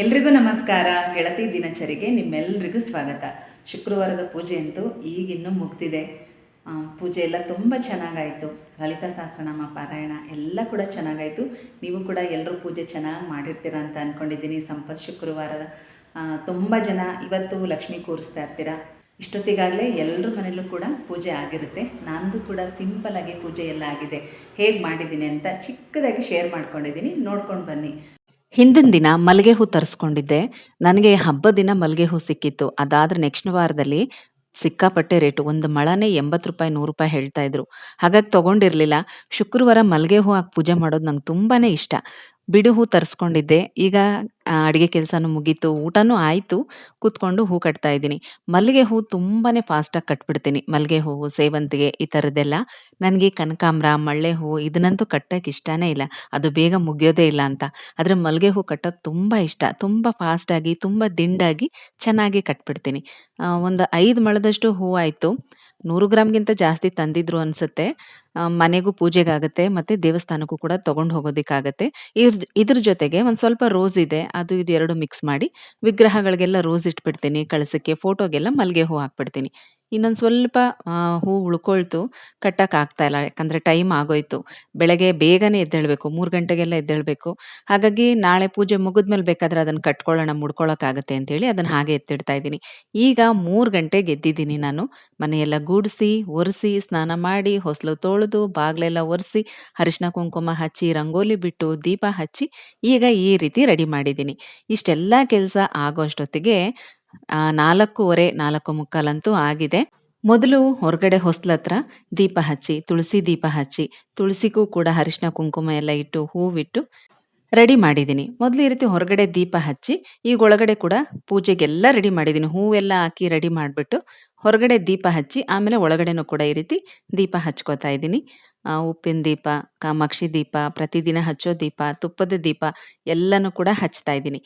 ಎಲ್ರಿಗೂ ನಮಸ್ಕಾರ. ಗೆಳತಿ ದಿನಚರಿಗೆ ನಿಮ್ಮೆಲ್ಲರಿಗೂ ಸ್ವಾಗತ. ಶುಕ್ರವಾರದ ಪೂಜೆ ಅಂತೂ ಈಗಿನ್ನೂ ಮುಗ್ದಿದೆ. ಪೂಜೆ ಎಲ್ಲ ತುಂಬ ಚೆನ್ನಾಗಾಯಿತು. ಲಲಿತಾ ಸಹಸ್ರನಾಮ ಪಾರಾಯಣ ಎಲ್ಲ ಕೂಡ ಚೆನ್ನಾಗಾಯಿತು. ನೀವು ಕೂಡ ಎಲ್ಲರೂ ಪೂಜೆ ಚೆನ್ನಾಗಿ ಮಾಡಿರ್ತೀರ ಅಂತ ಅಂದ್ಕೊಂಡಿದ್ದೀನಿ ಸಂಪತ್ ಶುಕ್ರವಾರದ ತುಂಬ ಜನ ಇವತ್ತು ಲಕ್ಷ್ಮಿ ಕೂರಿಸ್ತಾ ಇರ್ತೀರ. ಇಷ್ಟೊತ್ತಿಗಾಗಲೇ ಎಲ್ಲರ ಮನೆಯಲ್ಲೂ ಕೂಡ ಪೂಜೆ ಆಗಿರುತ್ತೆ. ನಂದು ಕೂಡ ಸಿಂಪಲಾಗಿ ಪೂಜೆ ಎಲ್ಲ ಆಗಿದೆ. ಹೇಗೆ ಮಾಡಿದ್ದೀನಿ ಅಂತ ಚಿಕ್ಕದಾಗಿ ಶೇರ್ ಮಾಡ್ಕೊಂಡಿದ್ದೀನಿ. ನೋಡ್ಕೊಂಡು ಬನ್ನಿ. ಹಿಂದಿನ ದಿನ ಮಲ್ಲಿಗೆ ಹೂ ತರಿಸ್ಕೊಂಡಿದ್ದೆ. ನನಗೆ ಹಬ್ಬ ದಿನ ಮಲ್ಲಿಗೆ ಹೂ ಸಿಕ್ಕಿತ್ತು. ಅದಾದ್ರೆ ನೆಕ್ಸ್ಟ್ ವಾರದಲ್ಲಿ ಸಿಕ್ಕಾಪಟ್ಟೆ ರೇಟು. ಒಂದು ಮಳನೇ ಎಂಬತ್ತು ರೂಪಾಯಿ, ನೂರು ರೂಪಾಯಿ ಹೇಳ್ತಾ ಇದ್ರು. ಹಾಗಾಗಿ ತಗೊಂಡಿರ್ಲಿಲ್ಲ. ಶುಕ್ರವಾರ ಮಲ್ಲಿಗೆ ಹೂ ಹಾಕಿ ಪೂಜೆ ಮಾಡೋದು ನಂಗೆ ತುಂಬಾನೇ ಇಷ್ಟ. ಬಿಡು ಹೂ ತರಿಸ್ಕೊಂಡಿದ್ದೆ. ಈಗ ಅಡುಗೆ ಕೆಲಸನೂ ಮುಗೀತು ಊಟನೂ ಆಯಿತು ಕೂತ್ಕೊಂಡು ಹೂ ಕಟ್ತಾ ಇದ್ದೀನಿ. ಮಲ್ಲಿಗೆ ಹೂ ತುಂಬಾನೇ ಫಾಸ್ಟಾಗಿ ಕಟ್ಬಿಡ್ತೀನಿ. ಮಲ್ಲಿಗೆ ಹೂವು ಸೇವಂತಿಗೆ ಈ ಥರದ್ದೆಲ್ಲ ನನಗೆ ಕನಕಾಂಬ್ರ ಮಳ್ಳೆ ಹೂವು ಇದನ್ನಂತೂ ಕಟ್ಟಕ್ಕೆ ಇಷ್ಟನೇ ಇಲ್ಲ. ಅದು ಬೇಗ ಮುಗಿಯೋದೇ ಇಲ್ಲ ಅಂತ. ಆದರೆ ಮಲ್ಲಿಗೆ ಹೂ ಕಟ್ಟೋಕೆ ತುಂಬ ಇಷ್ಟ. ತುಂಬ ಫಾಸ್ಟಾಗಿ ತುಂಬ ದಿಂಡಾಗಿ ಚೆನ್ನಾಗಿ ಕಟ್ಬಿಡ್ತೀನಿ. ಆ, ಒಂದು ಐದು ಮೊಳದಷ್ಟು ಹೂ ಆಯಿತು. ನೂರು ಗ್ರಾಮ್ಗಿಂತ ಜಾಸ್ತಿ ತಂದಿದ್ರು ಅನ್ಸುತ್ತೆ. ಮನೆಗೂ ಪೂಜೆಗಾಗತ್ತೆ, ಮತ್ತೆ ದೇವಸ್ಥಾನಕ್ಕೂ ಕೂಡ ತಗೊಂಡು ಹೋಗೋದಿಕ್ಕಾಗತ್ತೆ. ಇದ್ರ ಇದ್ರ ಜೊತೆಗೆ ಒಂದು ಸ್ವಲ್ಪ ರೋಸ್ ಇದೆ, ಅದು ಇದು ಎರಡು ಮಿಕ್ಸ್ ಮಾಡಿ, ವಿಗ್ರಹಗಳಿಗೆಲ್ಲ ರೋಸ್ ಇಟ್ಬಿಡ್ತೀನಿ, ಕಳಸಕ್ಕೆ ಫೋಟೋಗೆಲ್ಲ ಮಲ್ಲಿಗೆ ಹೂ ಹಾಕ್ಬಿಡ್ತೀನಿ. ಇನ್ನೊಂದು ಸ್ವಲ್ಪ ಹೂ ಉಳ್ಕೊಳ್ತು ಕಟ್ಟಕ್ಕೆ ಆಗ್ತಾ ಇಲ್ಲ ಯಾಕಂದರೆ ಟೈಮ್ ಆಗೋಯ್ತು. ಬೆಳಗ್ಗೆ ಬೇಗನೆ ಎದ್ದೇಳಬೇಕು ಮೂರು ಗಂಟೆಗೆಲ್ಲ ಎದ್ದೇಳಬೇಕು. ಹಾಗಾಗಿ ನಾಳೆ ಪೂಜೆ ಮುಗಿದ್ಮೇಲೆ ಬೇಕಾದರೆ ಅದನ್ನು ಕಟ್ಕೊಳ್ಳೋಣ ಮುಡ್ಕೊಳ್ಳೋಕ್ಕಾಗತ್ತೆ ಅಂತೇಳಿ ಅದನ್ನು ಹಾಗೆ ಎತ್ತಿಡ್ತಾ ಇದ್ದೀನಿ. ಈಗ ಮೂರು ಗಂಟೆಗೆ ಎದ್ದಿದ್ದೀನಿ ನಾನು. ಮನೆಯೆಲ್ಲ ಗೂಡಿಸಿ ಒರೆಸಿ ಸ್ನಾನ ಮಾಡಿ ಹೊಸಲು ತೊಳೆದು ಬಾಗಿಲೆಲ್ಲ ಒರೆಸಿ ಅರಿಶಿನ ಕುಂಕುಮ ಹಚ್ಚಿ ರಂಗೋಲಿ ಬಿಟ್ಟು ದೀಪ ಹಚ್ಚಿ ಈಗ ಈ ರೀತಿ ರೆಡಿ ಮಾಡಿದ್ದೀನಿ. ಇಷ್ಟೆಲ್ಲ ಕೆಲಸ ಆಗೋಷ್ಟೊತ್ತಿಗೆ ಆ, ನಾಲ್ಕೂವರೆ ನಾಲ್ಕು ಮುಕ್ಕಾಲಂತೂ ಆಗಿದೆ. ಮೊದಲು ಹೊರಗಡೆ ಹೊಸ್ಲತ್ರ ದೀಪ ಹಚ್ಚಿ, ತುಳಸಿ ದೀಪ ಹಚ್ಚಿ, ತುಳಸಿಗೂ ಕೂಡ ಅರಿಶಿನ, ಕುಂಕುಮ ಎಲ್ಲ ಇಟ್ಟು ಹೂವಿಟ್ಟು ರೆಡಿ ಮಾಡಿದ್ದೀನಿ. ಮೊದಲು ಈ ರೀತಿ ಹೊರಗಡೆ ದೀಪ ಹಚ್ಚಿ, ಈಗ ಒಳಗಡೆ ಕೂಡ ಪೂಜೆಗೆಲ್ಲ ರೆಡಿ ಮಾಡಿದ್ದೀನಿ. ಹೂವೆಲ್ಲ ಹಾಕಿ ರೆಡಿ ಮಾಡಿಬಿಟ್ಟು ಹೊರಗಡೆ ದೀಪ ಹಚ್ಚಿ, ಆಮೇಲೆ ಒಳಗಡೆನೂ ಕೂಡ ಈ ರೀತಿ ದೀಪ ಹಚ್ಕೋತಾ ಇದ್ದೀನಿ. ಉಪ್ಪಿನ ದೀಪ, ಕಾಮಾಕ್ಷಿ ದೀಪ, ಪ್ರತಿದಿನ ಹಚ್ಚೋ ದೀಪ, ತುಪ್ಪದ ದೀಪ ಎಲ್ಲನೂ ಕೂಡ ಹಚ್ತಾ ಇದ್ದೀನಿ.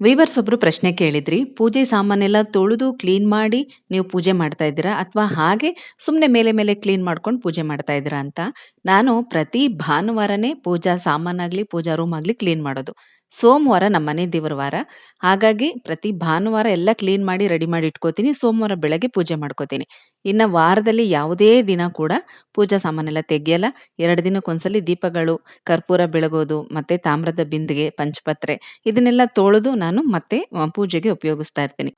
ವೀವರ್ಸ್ ಒಬ್ರು ಪ್ರಶ್ನೆ ಕೇಳಿದ್ರಿ. ಪೂಜೆ ಸಾಮಾನೆಲ್ಲ ತೊಳೆದು ಕ್ಲೀನ್ ಮಾಡಿ ನೀವು ಪೂಜೆ ಮಾಡ್ತಾ ಇದ್ದೀರಾ? ಅಥವಾ ಹಾಗೆ ಸುಮ್ಮನೆ ಮೇಲೆ ಮೇಲೆ ಕ್ಲೀನ್ ಮಾಡ್ಕೊಂಡು ಪೂಜೆ ಮಾಡ್ತಾ ಇದ್ದೀರಾ ಅಂತ? ನಾನು ಪ್ರತಿ ಭಾನುವಾರನೇ ಪೂಜಾ ಸಾಮಾನಾಗ್ಲಿ, ಪೂಜಾ ರೂಮ್ ಆಗಲಿ ಕ್ಲೀನ್ ಮಾಡೋದು. ಸೋಮವಾರ ನಮ್ಮ ಮನೆ ದೇವರ ವಾರ. ಹಾಗಾಗಿ ಪ್ರತಿ ಭಾನುವಾರ ಎಲ್ಲ ಕ್ಲೀನ್ ಮಾಡಿ ರೆಡಿ ಮಾಡಿ ಇಟ್ಕೋತೀನಿ. ಸೋಮವಾರ ಬೆಳಗ್ಗೆ ಪೂಜೆ ಮಾಡ್ಕೋತೀನಿ. ಇನ್ನು ವಾರದಲ್ಲಿ ಯಾವುದೇ ದಿನ ಕೂಡ ಪೂಜಾ ಸಾಮಾನೆಲ್ಲ ತೆಗೆಯಲ್ಲ. ಎರಡು ದಿನಕ್ಕೊಂದ್ಸಲಿ ದೀಪಗಳು, ಕರ್ಪೂರ ಬೆಳಗೋದು, ಮತ್ತೆ ತಾಮ್ರದ ಬಿಂದಿಗೆ, ಪಂಚಪತ್ರೆ ಇದನ್ನೆಲ್ಲ ತೊಳೆದು ನಾನು ಮತ್ತೆ ಪೂಜೆಗೆ ಉಪಯೋಗಿಸ್ತಾ ಇರ್ತೀನಿ.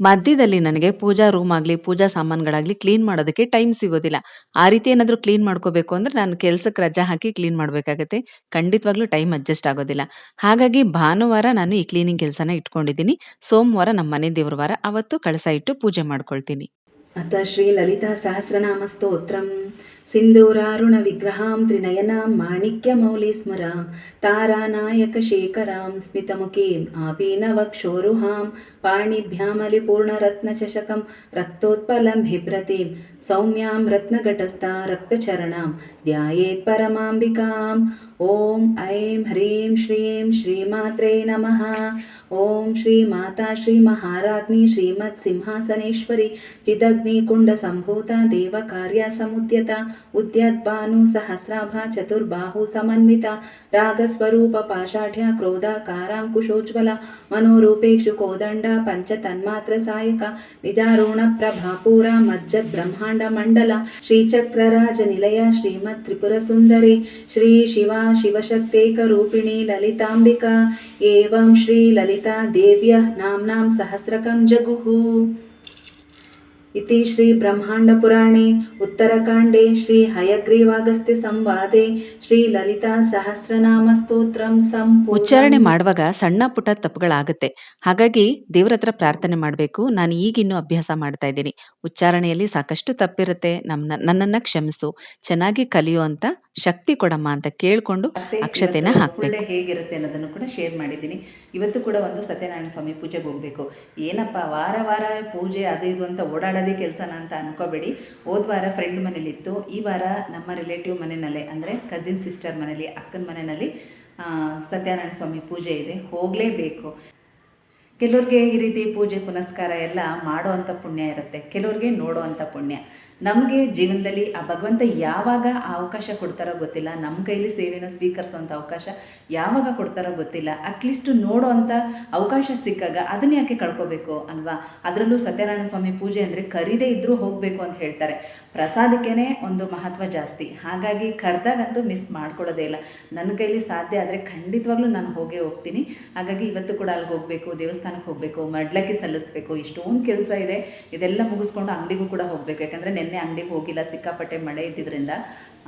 ಮಧ್ಯದಲ್ಲಿ ನನಗೆ ಪೂಜಾ ರೂಮ್ ಆಗಲಿ, ಪೂಜಾ ಸಾಮಾನುಗಳಾಗಲಿ ಕ್ಲೀನ್ ಮಾಡೋದಕ್ಕೆ ಟೈಮ್ ಸಿಗೋದಿಲ್ಲ. ಆ ರೀತಿ ಏನಾದರೂ ಕ್ಲೀನ್ ಮಾಡ್ಕೋಬೇಕು ಅಂದ್ರೆ ನಾನು ಕೆಲಸಕ್ಕೆ ರಜಾ ಹಾಕಿ ಕ್ಲೀನ್ ಮಾಡಬೇಕಾಗತ್ತೆ. ಖಂಡಿತವಾಗ್ಲೂ ಟೈಮ್ ಅಡ್ಜಸ್ಟ್ ಆಗೋದಿಲ್ಲ. ಹಾಗಾಗಿ ಭಾನುವಾರ ನಾನು ಈ ಕ್ಲೀನಿಂಗ್ ಕೆಲಸನ ಇಟ್ಕೊಂಡಿದ್ದೀನಿ. ಸೋಮವಾರ ನಮ್ಮ ಮನೆ ದೇವ್ರ ವಾರ. ಅವತ್ತು ಕಳಸ ಇಟ್ಟು ಪೂಜೆ ಮಾಡ್ಕೊಳ್ತೀನಿ. ಅಥ ಶ್ರೀ ಲಲಿತಾ ಸಹಸ್ರನಾಮ ಸ್ತೋತ್ರಂ. సింధూరారుణ విగ్రహాం త్రినయనాం మాణిక్యమౌళి స్మరాం తారానాయక శేఖరాం స్మితముఖీం ఆపీనవక్షోరుహాం పాణిభ్యామలిపూర్ణరత్నచషకం రక్తోత్పలం బిభ్రతీం సౌమ్యాం రత్నఘటస్థా రక్తచరణాం ధ్యాయేత్ పరమాంబికాం ఓం ఐం హ్రీం శ్రీం శ్రీమాత్రే నమ ఓం శ్రీ మాతా శ్రీ మహారాజ్ని శ్రీమత్ సింహాసనేశ్వరి చిదగ్నికుండ సంభూత దేవకార్య ఉద్యద్భాను సహస్రాభ చతుర్బాహు సమన్విత రాగస్వరూప పాషాఢ్య క్రోధకారాంకుశోజ్వల మనోరూపేక్షు కోదండ పంచతన్మాత్ర సాయక నిజారుణ ప్రభాపూర మజ్జద్ బ్రహ్మాండ మండల శ్రీచక్రరాజ నిలయ శ్రీమత్ త్రిపుర సుందరి శ్రీ శివ శివశక్తేక రూపిణి లలితాంబిక. ఏం శ్రీ లలితా దేవ్య నామ్నాం సహస్రకం జగుహు ದೇವ್ಯ ನಾಮ್ನಾಂ ಸಹಸ್ರಕಂ ಜಗುಹು इति श्रीब्रह्माण्डपुराणे उत्तरकाण्डे श्रीहयग्रीवागस्त्य संवादे श्रीललितासहस्रनामस्तोत्रं सम्पूर्णम् ಉಚ್ಚಾರಣೆ ಮಾಡುವಾಗ ಸಣ್ಣ ಪುಟ್ಟ ತಪ್ಪುಗಳಾಗುತ್ತೆ ಹಾಗಾಗಿ ದೇವ್ರ ಹತ್ರ ಪ್ರಾರ್ಥನೆ ಮಾಡಬೇಕು ನಾನು ಈಗಿನ್ನೂ ಅಭ್ಯಾಸ ಮಾಡ್ತಾ ಇದ್ದೀನಿ ಉಚ್ಚಾರಣೆಯಲ್ಲಿ ಸಾಕಷ್ಟು ತಪ್ಪಿರುತ್ತೆ ನಮ್ಮ ನನ್ನನ್ನ ಕ್ಷಮಿಸು ಚೆನ್ನಾಗಿ ಕಲಿಯುವಂತ ಶಕ್ತಿ ಕೊಡಮ್ಮ ಅಂತ ಕೇಳ್ಕೊಂಡು ಮತ್ತೆ ಅಕ್ಷತೆನ ಇವತ್ತು ಹಾಕ್ಬೇಕು. full day ಹೇಗಿರುತ್ತೆ ಅನ್ನೋದನ್ನು ಕೂಡ ಶೇರ್ ಮಾಡಿದ್ದೀನಿ ಇವತ್ತು ಕೂಡ ಒಂದು ಸತ್ಯನಾರಾಯಣ ಸ್ವಾಮಿ ಪೂಜೆಗೆ ಹೋಗಬೇಕು ಏನಪ್ಪ ವಾರ ವಾರ ಪೂಜೆ ಅದು ಇದು ಅಂತ ಓಡಾಡೋದೇ ಕೆಲಸನ ಅಂತ ಅನ್ಕೋಬೇಡಿ. ಹೋದ ವಾರ ಫ್ರೆಂಡ್ ಮನೇಲಿತ್ತು. ಈ ವಾರ ನಮ್ಮ ರಿಲೇಟಿವ್ ಮನೆಯಲ್ಲೇ ಅಂದರೆ ಕಸಿನ್ ಸಿಸ್ಟರ್ ಮನೇಲಿ, ಅಕ್ಕನ ಮನೆಯಲ್ಲಿ ಸತ್ಯನಾರಾಯಣ ಸ್ವಾಮಿ ಪೂಜೆ ಇದೆ. ಹೋಗಲೇಬೇಕು. ಕೆಲವ್ರಿಗೆ ಈ ರೀತಿ ಪೂಜೆ ಪುನಸ್ಕಾರ ಎಲ್ಲ ಮಾಡೋ ಅಂಥ ಪುಣ್ಯ ಇರುತ್ತೆ. ಕೆಲವ್ರಿಗೆ ನೋಡೋ ಅಂಥ ಪುಣ್ಯ. ನಮಗೆ ಜೀವನದಲ್ಲಿ ಆ ಭಗವಂತ ಯಾವಾಗ ಆ ಅವಕಾಶ ಕೊಡ್ತಾರೋ ಗೊತ್ತಿಲ್ಲ. ನಮ್ಮ ಕೈಲಿ ಸೇವೆನ ಸ್ವೀಕರಿಸುವಂಥ ಅವಕಾಶ ಯಾವಾಗ ಕೊಡ್ತಾರೋ ಗೊತ್ತಿಲ್ಲ. ಅಟ್ಲೀಸ್ಟ್ ನೋಡೋ ಅಂಥ ಅವಕಾಶ ಸಿಕ್ಕಾಗ ಅದನ್ನ ಯಾಕೆ ಕಳ್ಕೊಬೇಕು ಅಲ್ವಾ? ಅದರಲ್ಲೂ ಸತ್ಯನಾರಾಯಣ ಸ್ವಾಮಿ ಪೂಜೆ ಅಂದರೆ ಕರೀದೇ ಇದ್ದರೂ ಹೋಗಬೇಕು ಅಂತ ಹೇಳ್ತಾರೆ. ಪ್ರಸಾದಕ್ಕೇ ಒಂದು ಮಹತ್ವ ಜಾಸ್ತಿ. ಹಾಗಾಗಿ ಕರೆದಾಗಂತೂ ಮಿಸ್ ಮಾಡ್ಕೊಳ್ಳೋದೇ ಇಲ್ಲ. ನನ್ನ ಕೈಲಿ ಸಾಧ್ಯ ಆದರೆ ಖಂಡಿತವಾಗ್ಲೂ ನಾನು ಹೋಗೇ ಹೋಗ್ತೀನಿ. ಹಾಗಾಗಿ ಇವತ್ತು ಕೂಡ ಅಲ್ಲಿ ಹೋಗಬೇಕು ದೇವಸ್ಥಾನಕ್ಕೆ ಹೋಗಬೇಕು, ಮಡ್ಲಕ್ಕೆ ಸಲ್ಲಿಸಬೇಕು, ಇಷ್ಟೊಂದು ಕೆಲಸ ಇದೆ. ಇದೆಲ್ಲ ಮುಗಿಸ್ಕೊಂಡು ಅಂಗಡಿಗೂ ಕೂಡ ಹೋಗಬೇಕು. ಯಾಕಂದರೆ ನಿನ್ನೆ ಅಂಗಡಿಗೆ ಹೋಗಿಲ್ಲ, ಸಿಕ್ಕಾಪಟ್ಟೆ ಮಳೆ ಇದ್ದಿದ್ದರಿಂದ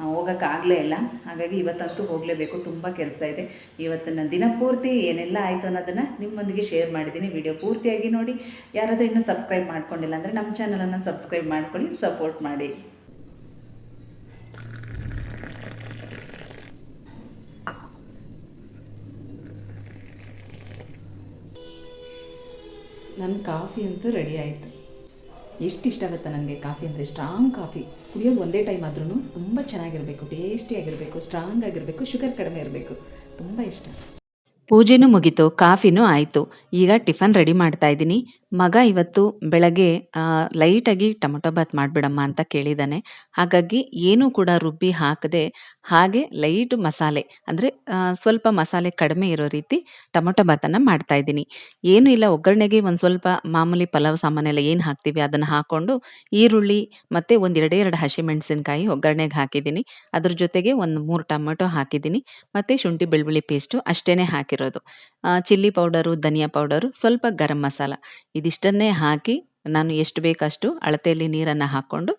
ಹೋಗೋಕ್ಕಾಗಲೇ ಇಲ್ಲ. ಹಾಗಾಗಿ ಇವತ್ತಂತೂ ಹೋಗಲೇಬೇಕು, ತುಂಬ ಕೆಲಸ ಇದೆ. ಇವತ್ತಿನ ದಿನ ಪೂರ್ತಿ ಏನೆಲ್ಲ ಆಯಿತು ಅನ್ನೋದನ್ನು ನಿಮ್ಮೊಂದಿಗೆ ಶೇರ್ ಮಾಡಿದ್ದೀನಿ. ವಿಡಿಯೋ ಪೂರ್ತಿಯಾಗಿ ನೋಡಿ. ಯಾರಾದರೂ ಇನ್ನೂ ಸಬ್ಸ್ಕ್ರೈಬ್ ಮಾಡ್ಕೊಂಡಿಲ್ಲ ಅಂದರೆ ನಮ್ಮ ಚಾನಲನ್ನು ಸಬ್ಸ್ಕ್ರೈಬ್ ಮಾಡ್ಕೊಳ್ಳಿ ಸಪೋರ್ಟ್ ಮಾಡಿ. ನನ್ನ ಕಾಫಿ ಅಂತೂ ರೆಡಿ ಆಯಿತು. ಎಷ್ಟು ಇಷ್ಟ ಆಗುತ್ತೆ ನನಗೆ ಕಾಫಿ ಅಂದರೆ? Strong coffee. ಕುಡಿಯೋದು ಒಂದೇ ಟೈಮ್ ಆದ್ರೂ ತುಂಬ ಚೆನ್ನಾಗಿರಬೇಕು ಟೇಸ್ಟಿಯಾಗಿರಬೇಕು ಸ್ಟ್ರಾಂಗ್ ಆಗಿರಬೇಕು ಶುಗರ್ ಕಡಿಮೆ ಇರಬೇಕು. ತುಂಬ ಇಷ್ಟ. ಪೂಜೆನೂ ಮುಗೀತು, ಕಾಫಿನೂ ಆಯಿತು. ಈಗ ಟಿಫನ್ ರೆಡಿ ಮಾಡ್ತಾ ಇದ್ದೀನಿ. ಮಗ ಇವತ್ತು ಬೆಳಗ್ಗೆ ಲೈಟಾಗಿ ಟೊಮೊಟೊ ಬಾತ್ ಮಾಡಿಬಿಡಮ್ಮ ಅಂತ ಕೇಳಿದ್ದಾನೆ ಹಾಗಾಗಿ ಏನೂ ಕೂಡ ರುಬ್ಬಿ ಹಾಕದೆ, ಹಾಗೆ ಲೈಟ್ ಮಸಾಲೆ, ಅಂದರೆ ಸ್ವಲ್ಪ ಮಸಾಲೆ ಕಡಿಮೆ ಇರೋ ರೀತಿ ಟೊಮೊಟೊ ಬಾತನ್ನು ಮಾಡ್ತಾ ಇದ್ದೀನಿ. ಏನೂ ಇಲ್ಲ, ಒಗ್ಗರಣೆಗೆ ಒಂದು ಸ್ವಲ್ಪ ಮಾಮೂಲಿ ಪಲಾವ್ ಸಾಮಾನೆಲ್ಲ ಏನು ಹಾಕ್ತೀವಿ ಅದನ್ನು ಹಾಕ್ಕೊಂಡು ಈರುಳ್ಳಿ ಮತ್ತು ಒಂದು ಎರಡೇ ಎರಡು ಹಸಿಮೆಣಸಿನ್ಕಾಯಿ ಒಗ್ಗರಣೆಗೆ ಹಾಕಿದ್ದೀನಿ. ಅದ್ರ ಜೊತೆಗೆ ಒಂದು ಮೂರು ಟೊಮೊಟೊ ಹಾಕಿದ್ದೀನಿ. ಮತ್ತು ಶುಂಠಿ ಬೆಳ್ಳುಳ್ಳಿ ಪೇಸ್ಟು ಅಷ್ಟೇ ಹಾಕಿರೋದು ಚಿಲ್ಲಿ ಪೌಡರು, ಧನಿಯಾ ಪೌಡರು, ಸ್ವಲ್ಪ ಗರಂ ಮಸಾಲ. ಇದಿಷ್ಟನ್ನೇ ಹಾಕಿ ನಾನು ಎಷ್ಟು ಬೇಕಷ್ಟು ಅಳತೆಯಲ್ಲಿ ನೀರನ್ನು ಹಾಕ್ಕೊಂಡು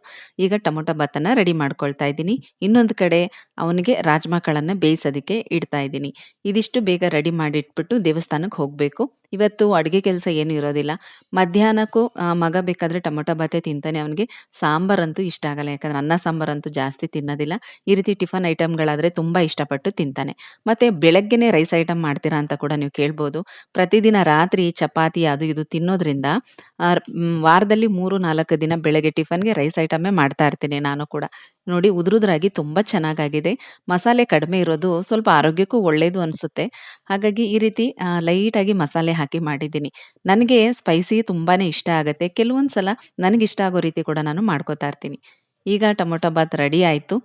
ಈಗ ಟೊಮೊಟೊ ಬಾತನ್ನು ರೆಡಿ ಮಾಡ್ಕೊಳ್ತಾ ಇದ್ದೀನಿ. ಇನ್ನೊಂದು ಕಡೆ ಅವನಿಗೆ ರಾಜ್ಮಾಕಳನ್ನು ಬೇಯಿಸೋದಕ್ಕೆ ಇಡ್ತಾ ಇದ್ದೀನಿ. ಇದಿಷ್ಟು ಬೇಗ ರೆಡಿ ಮಾಡಿಟ್ಬಿಟ್ಟು ದೇವಸ್ಥಾನಕ್ಕೆ ಹೋಗಬೇಕು. ಇವತ್ತು ಅಡುಗೆ ಕೆಲಸ ಏನು ಇರೋದಿಲ್ಲ. ಮಧ್ಯಾಹ್ನಕ್ಕೂ ಮಗ ಬೇಕಾದರೆ ಟೊಮೊಟೊ ಬಾತೆ ತಿಂತಾನೆ. ಅವನಿಗೆ ಸಾಂಬಾರಂತೂ ಇಷ್ಟ ಆಗಲ್ಲ. ಯಾಕಂದ್ರೆ ಅನ್ನ ಸಾಂಬಾರಂತೂ ಜಾಸ್ತಿ ತಿನ್ನೋದಿಲ್ಲ. ಈ ರೀತಿ ಟಿಫನ್ ಐಟಮ್ಗಳಾದರೆ ತುಂಬ ಇಷ್ಟಪಟ್ಟು ತಿಂತಾನೆ. ಮತ್ತು ಬೆಳಗ್ಗೆನೇ ರೈಸ್ ಐಟಮ್ ಮಾಡ್ತೀರಾ ಅಂತ ಕೂಡ ನೀವು ಕೇಳ್ಬೋದು. ಪ್ರತಿದಿನ ರಾತ್ರಿ ಚಪಾತಿ ಅದು ಇದು ತಿನ್ನೋದ್ರಿಂದ ವಾರದಲ್ಲಿ ಮೂರು ನಾಲ್ಕು ದಿನ ಬೆಳಗ್ಗೆ ಟಿಫನ್ಗೆ ರೈಸ್ ಐಟಮೇ ಮಾಡ್ತಾ ಇರ್ತೀನಿ ನಾನು ಕೂಡ. ನೋಡಿ ಉದುರುದ್ರಾಗಿ ತುಂಬ ಚೆನ್ನಾಗಾಗಿದೆ. ಮಸಾಲೆ ಕಡಿಮೆ ಇರೋದು ಸ್ವಲ್ಪ ಆರೋಗ್ಯಕ್ಕೂ ಒಳ್ಳೆಯದು ಅನಿಸುತ್ತೆ. ಹಾಗಾಗಿ ಈ ರೀತಿ ಲೈಟಾಗಿ ಮಸಾಲೆ ಹಾಕಿ ಮಾಡಿದ್ದೀನಿ. ನನಗೆ ಸ್ಪೈಸಿ ತುಂಬಾ ಇಷ್ಟ ಆಗುತ್ತೆ. ಕೆಲವೊಂದು ಸಲ ನನಗಿಷ್ಟ ಆಗೋ ರೀತಿ ಕೂಡ ನಾನು ಮಾಡ್ಕೋತಾ ಇರ್ತೀನಿ. ಈಗ ಟೊಮೊಟೊ ಬಾತ್ ರೆಡಿ ಆಯಿತು.